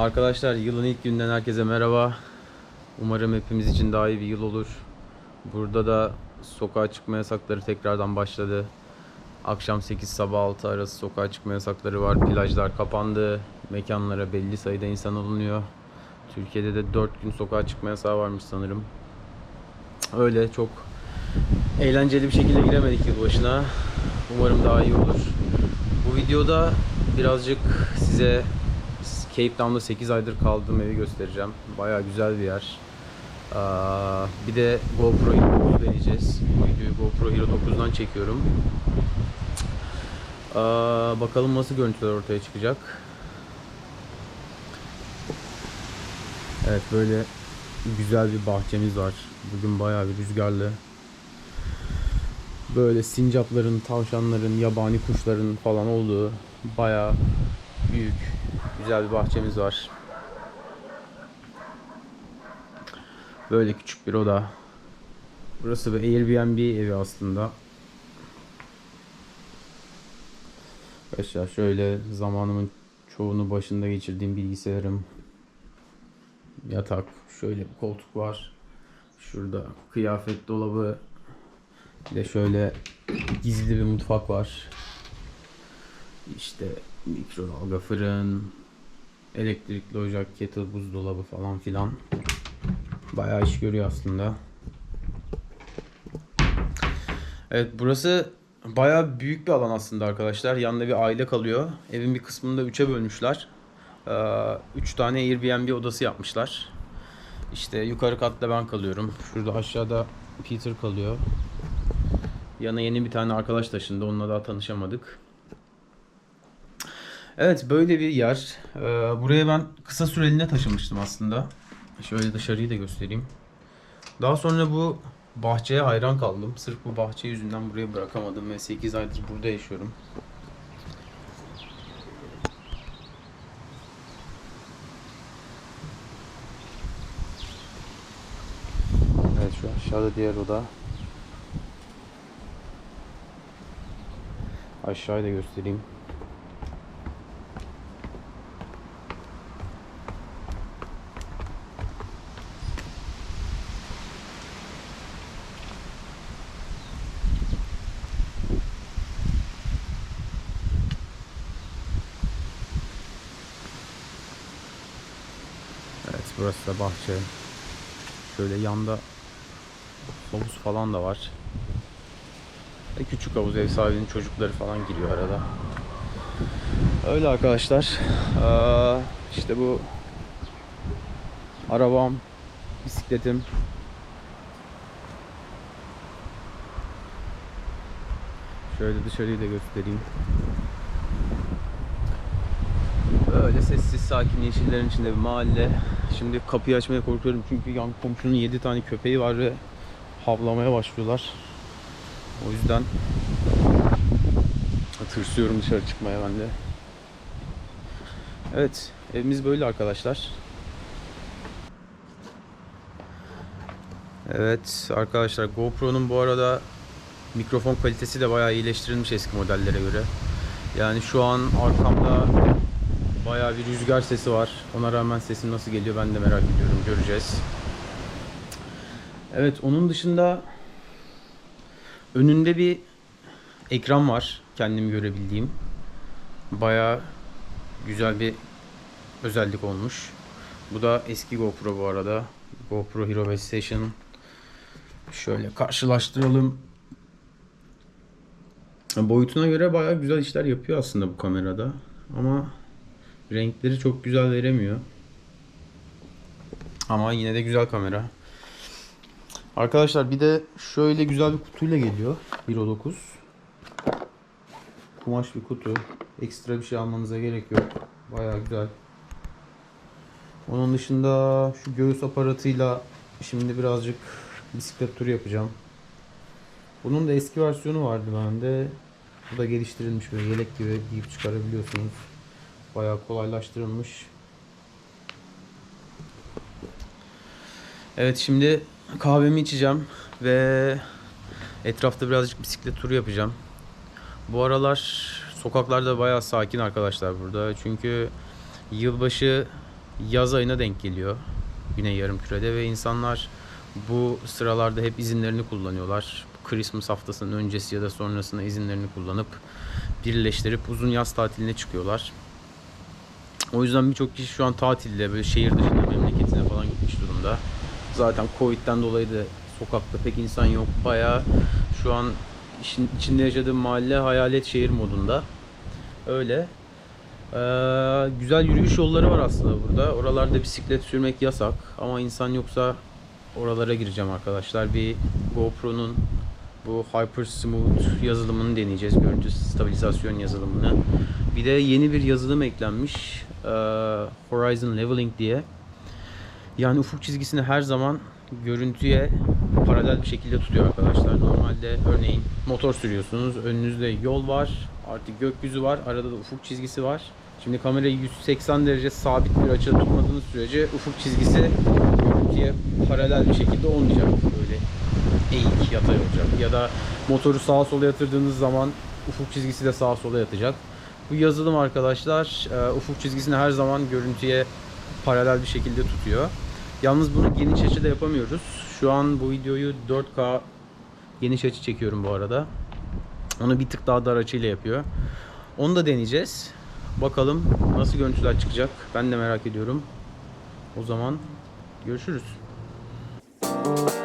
Arkadaşlar yılın ilk günden herkese merhaba. Umarım hepimiz için daha iyi bir yıl olur. Burada da sokağa çıkma yasakları tekrardan başladı. Akşam 8 sabah 6 arası sokağa çıkma yasakları var. Plajlar kapandı. Mekanlara belli sayıda insan alınıyor. Türkiye'de de 4 gün sokağa çıkma yasağı varmış sanırım. Öyle çok eğlenceli bir şekilde giremedik yılbaşına. Umarım daha iyi olur. Bu videoda birazcık size Cape Town'da 8 aydır kaldığım evi göstereceğim. Baya güzel bir yer. Bir de GoPro Hero 9 deneyeceğiz. Bu videoyu GoPro Hero 9'dan çekiyorum. Bakalım nasıl görüntüler ortaya çıkacak. Evet böyle güzel bir bahçemiz var. Bugün bayağı bir rüzgarlı. Böyle sincapların, tavşanların, yabani kuşların falan olduğu bayağı büyük, güzel bir bahçemiz var. Böyle küçük bir oda. Burası bir Airbnb evi aslında. Arkadaşlar şöyle zamanımın çoğunu başında geçirdiğim bilgisayarım, yatak, şöyle bir koltuk var. Şurada kıyafet dolabı, bir de şöyle gizli bir mutfak var. İşte mikrodalga fırın, elektrikli ocak, kettle, buzdolabı falan filan. Bayağı iş görüyor aslında. Evet burası bayağı büyük bir alan aslında arkadaşlar. Yanında bir aile kalıyor. Evin bir kısmını da üçe bölmüşler. Ee, Üç tane Airbnb odası yapmışlar. İşte yukarı katta ben kalıyorum. Şurada aşağıda Peter kalıyor. Yana yeni bir tane arkadaş taşındı. Onunla daha tanışamadık. Evet böyle bir yer. Ee, buraya ben kısa süreliğine taşınmıştım aslında. Şöyle dışarıyı da göstereyim. Daha sonra bu bahçeye hayran kaldım. Sırf bu bahçe yüzünden buraya bırakamadım ve 8 aydır burada yaşıyorum. Evet şu aşağıda diğer oda. Aşağıyı da göstereyim. Evet burası da bahçe. Şöyle yanda havuz falan da var. Ve küçük havuz ev sahibinin çocukları falan giriyor arada. Öyle arkadaşlar. Ee, işte bu arabam, bisikletim. Şöyle dışarıyı da göstereyim. Böyle sessiz sakin yeşillerin içinde bir mahalle. Şimdi kapıyı açmaya korkuyorum çünkü yan komşunun 7 tane köpeği var ve havlamaya başlıyorlar. O yüzden tırsıyorum dışarı çıkmaya ben de. Evet, evimiz böyle arkadaşlar. Evet arkadaşlar GoPro'nun bu arada mikrofon kalitesi de bayağı iyileştirilmiş eski modellere göre. Yani şu an arkamda bayağı bir rüzgar sesi var. Ona rağmen sesim nasıl geliyor ben de merak ediyorum. Göreceğiz. Evet onun dışında önünde bir ekran var. Kendimi görebildiğim. Bayağı güzel bir özellik olmuş. Bu da eski GoPro bu arada. GoPro Hero 5 Session. Şöyle karşılaştıralım. Boyutuna göre bayağı güzel işler yapıyor aslında bu kamerada. Ama renkleri çok güzel veremiyor. Ama yine de güzel kamera. Arkadaşlar bir de şöyle güzel bir kutuyla geliyor. Hero 9. Kumaş bir kutu. Ekstra bir şey almanıza gerek yok. Bayağı güzel. Onun dışında şu göğüs aparatıyla şimdi birazcık bisiklet turu yapacağım. Bunun da eski versiyonu vardı bende. Bu da geliştirilmiş böyle yelek gibi giyip çıkarabiliyorsunuz. Bayağı kolaylaştırılmış. Evet şimdi kahvemi içeceğim ve etrafta birazcık bisiklet turu yapacağım. Bu aralar sokaklarda bayağı sakin arkadaşlar burada. Çünkü yılbaşı yaz ayına denk geliyor Güney Yarımküre'de ve insanlar bu sıralarda hep izinlerini kullanıyorlar. Christmas haftasının öncesi ya da sonrasında izinlerini kullanıp birleştirip uzun yaz tatiline çıkıyorlar. O yüzden birçok kişi şu an tatilde böyle şehir dışında memleketine falan gitmiş durumda. Zaten Covid'den dolayı da sokakta pek insan yok. Bayağı şu an işin içinde yaşadığım mahalle hayalet şehir modunda. Öyle. Ee, güzel yürüyüş yolları var aslında burada. Oralarda bisiklet sürmek yasak ama insan yoksa oralara gireceğim arkadaşlar. Bir GoPro'nun bu Hyper Smooth yazılımını deneyeceğiz. Görüntü stabilizasyon yazılımını. Bir de yeni bir yazılım eklenmiş. Ee, Horizon Leveling diye. Yani ufuk çizgisini her zaman görüntüye paralel bir şekilde tutuyor arkadaşlar. Normalde örneğin motor sürüyorsunuz. Önünüzde yol var. Artık gökyüzü var. Arada da ufuk çizgisi var. Şimdi kamerayı 180 derece sabit bir açıda tutmadığınız sürece ufuk çizgisi görüntüye paralel bir şekilde olmayacak. Böyle eğik, yatay olacak. Ya da motoru sağa sola yatırdığınız zaman ufuk çizgisi de sağa sola yatacak. Bu yazılım arkadaşlar e, ufuk çizgisini her zaman görüntüye paralel bir şekilde tutuyor. Yalnız bunu geniş açıda yapamıyoruz. Şu an bu videoyu 4K geniş açı çekiyorum bu arada. Onu bir tık daha dar açıyla yapıyor. Onu da deneyeceğiz. Bakalım nasıl görüntüler çıkacak. Ben de merak ediyorum. O zaman görüşürüz. Evet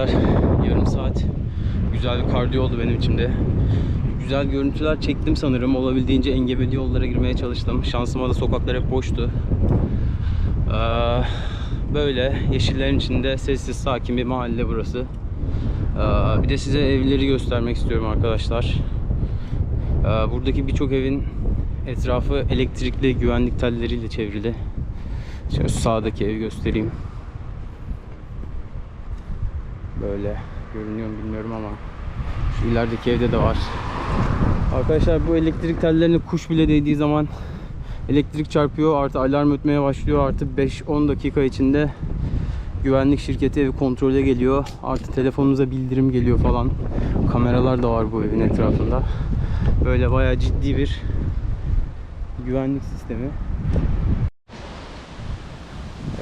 arkadaşlar yarım saat güzel bir kardiyo oldu benim için de. güzel görüntüler çektim sanırım. Olabildiğince engebeli yollara girmeye çalıştım. Şansıma da sokaklar hep boştu. Ee, böyle yeşillerin içinde sessiz sakin bir mahalle burası. Ee, bir de size evleri göstermek istiyorum arkadaşlar. Ee, buradaki birçok evin etrafı elektrikli güvenlik telleriyle çevrili. Şöyle sağdaki evi göstereyim. Böyle görünüyor bilmiyorum ama şu ilerideki evde de var. Arkadaşlar bu elektrik tellerine kuş bile değdiği zaman elektrik çarpıyor artı alarm ötmeye başlıyor artı 5-10 dakika içinde güvenlik şirketi evi kontrole geliyor artı telefonunuza bildirim geliyor falan. Kameralar da var bu evin etrafında. Böyle bayağı ciddi bir güvenlik sistemi.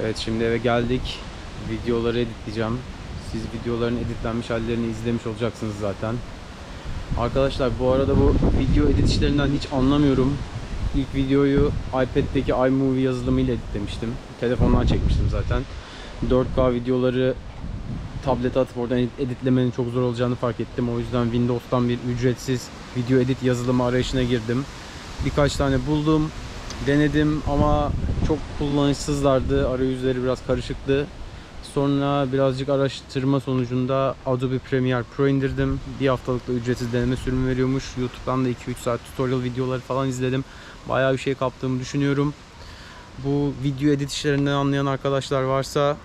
Evet şimdi eve geldik. Videoları editleyeceğim siz videoların editlenmiş hallerini izlemiş olacaksınız zaten Arkadaşlar bu arada bu video edit işlerinden hiç anlamıyorum. İlk videoyu iPad'deki iMovie yazılımıyla editlemiştim. Telefondan çekmiştim zaten. 4K videoları tablete atıp oradan edit- editlemenin çok zor olacağını fark ettim. O yüzden Windows'tan bir ücretsiz video edit yazılımı arayışına girdim. Birkaç tane buldum, denedim ama çok kullanışsızlardı. Arayüzleri biraz karışıktı. Sonra birazcık araştırma sonucunda Adobe Premiere Pro indirdim. Bir haftalık da ücretsiz deneme sürümü veriyormuş. YouTube'dan da 2-3 saat tutorial videoları falan izledim. Bayağı bir şey kaptığımı düşünüyorum. Bu video edit işlerinden anlayan arkadaşlar varsa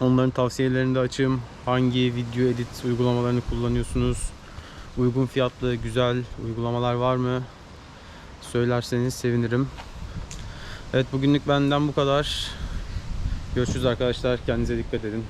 onların tavsiyelerini de açayım. Hangi video edit uygulamalarını kullanıyorsunuz? Uygun fiyatlı, güzel uygulamalar var mı? Söylerseniz sevinirim. Evet bugünlük benden bu kadar. Görüşürüz arkadaşlar. Kendinize dikkat edin.